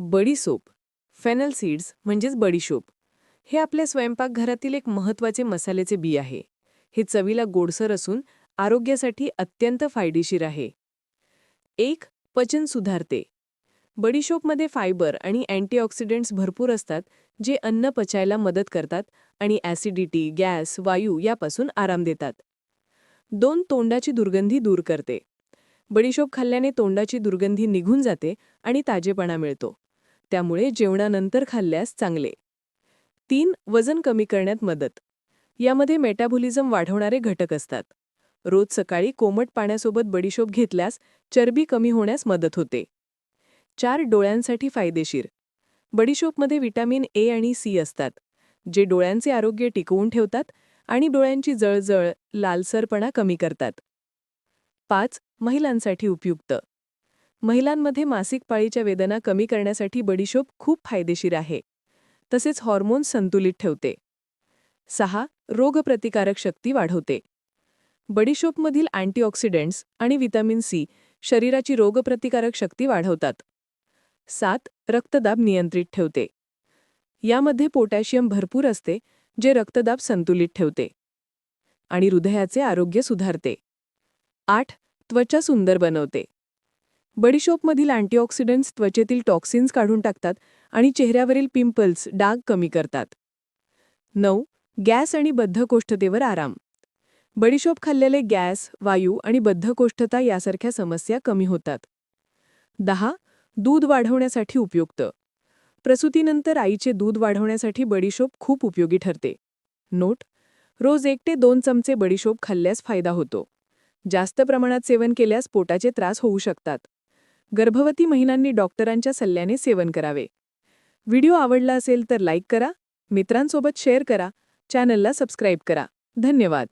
बडीसोप fennel seeds म्हणजेच बडीशोप हे आपल्या स्वयंपाकघरातील एक महत्त्वाचे मसाल्याचे बी आहे. हे चवीला गोडसर असून आरोग्यासाठी अत्यंत फायदेशीर आहे. एक पचन सुधारते. बडीशोपमध्ये फायबर आणि अँटीऑक्सिडंट्स भरपूर असतात जे अन्न पचायला मदत करतात आणि ॲसिडिटी गॅस वायू यापासून आराम देतात. दोन तोंडाची दुर्गंधी दूर करते. बडीशोप खाल्ल्याने तोंडाची दुर्गंधी निघून जाते आणि ताजेपणा मिळतो. त्यामुळे जेवणानंतर खाल्ल्यास चांगले. तीन वजन कमी करण्यात मदत. यामध्ये मेटाबॉलिझम वाढवणारे घटक असतात. रोज सकाळी कोमट पाण्यासोबत बडीशोप घेतल्यास चरबी कमी होण्यास मदत होते. चार डोळ्यांसाठी फायदेशीर. बडीशोपमध्ये विटॅमिन ए आणि सी असतात जे डोळ्यांचे आरोग्य टिकवून ठेवतात आणि डोळ्यांची जळजळ लालसरपणा कमी करतात. पाच महिलांसाठी उपयुक्त. महिलांमध्ये मासिक पाळीच्या वेदना कमी करण्यासाठी बडीशोप खूप फायदेशीर आहे. तसेच हॉर्मोन्स संतुलित ठेवते. सहा रोगप्रतिकारक शक्ती वाढवते. बडीशोपमधील अँटीऑक्सिडंट्स आणि विटॅमिन सी शरीराची रोगप्रतिकारक शक्ती वाढवतात. सात रक्तदाब नियंत्रित ठेवते. यामध्ये पोटॅशियम भरपूर असते जे रक्तदाब संतुलित ठेवते. आणि हृदयाचे आरोग्य सुधारते. आठ त्वचा सुंदर बनवते. बडीशोपमधील अँटीऑक्सिडंट्स त्वचेतील टॉक्सिन्स काढून टाकतात आणि चेहऱ्यावरील पिंपल्स डाग कमी करतात. नऊ गॅस आणि बद्धकोष्ठतेवर आराम. बडीशोप खाल्लेले गॅस वायू आणि बद्धकोष्ठता यासारख्या समस्या कमी होतात. दहा दूध वाढवण्यासाठी उपयुक्त. प्रसूतीनंतर आईचे दूध वाढवण्यासाठी बडीशोप खूप उपयोगी ठरते. नोट रोज एक ते दोन चमचे बडीशोप खाल्ल्यास फायदा होतो. जास्त प्रमाणात सेवन केल्यास पोटाचे त्रास होऊ शकतात. गर्भवती महिलांनी डॉक्टरांच्या सल्ल्याने सेवन करावे. व्हिडिओ आवडला असेल तर लाईक करा मित्रांसोबत शेअर करा चॅनलला सबस्क्राईब करा. धन्यवाद.